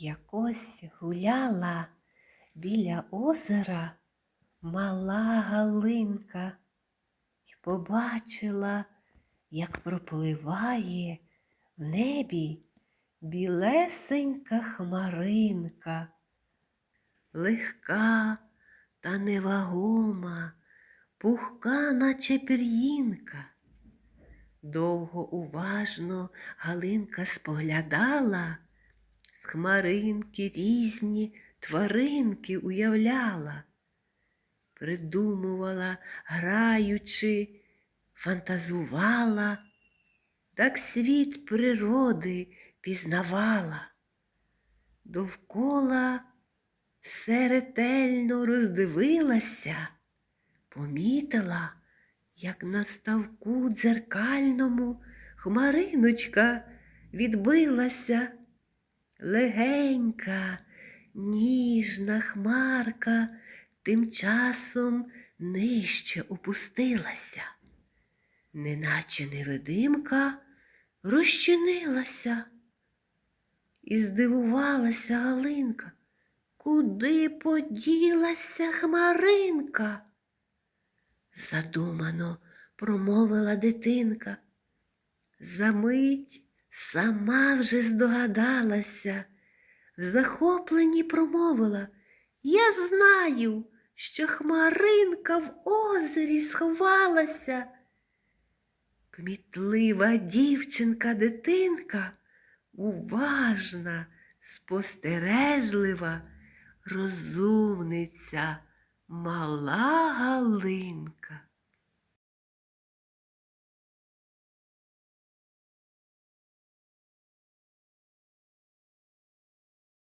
Якось гуляла біля озера мала Галинка і побачила, як пропливає в небі білесенька хмаринка, легка та невагома, пухка, наче пір'їнка. Довго уважно Галинка споглядала, хмаринки різні тваринки уявляла, придумувала, граючи, фантазувала, так світ природи пізнавала. Довкола все ретельно роздивилася, помітила, як на ставку дзеркальному хмариночка відбилася. Легенька, ніжна хмарка тим часом нижче опустилася, неначе невидимка розчинилася. І здивувалася Галинка, куди поділася хмаринка? Задумано промовила дитинка. Замить сама вже здогадалася, в захопленні промовила. Я знаю, що хмаринка в озері сховалася. Кмітлива дівчинка дитинка, уважна, спостережлива, розумниця, мала Галинка.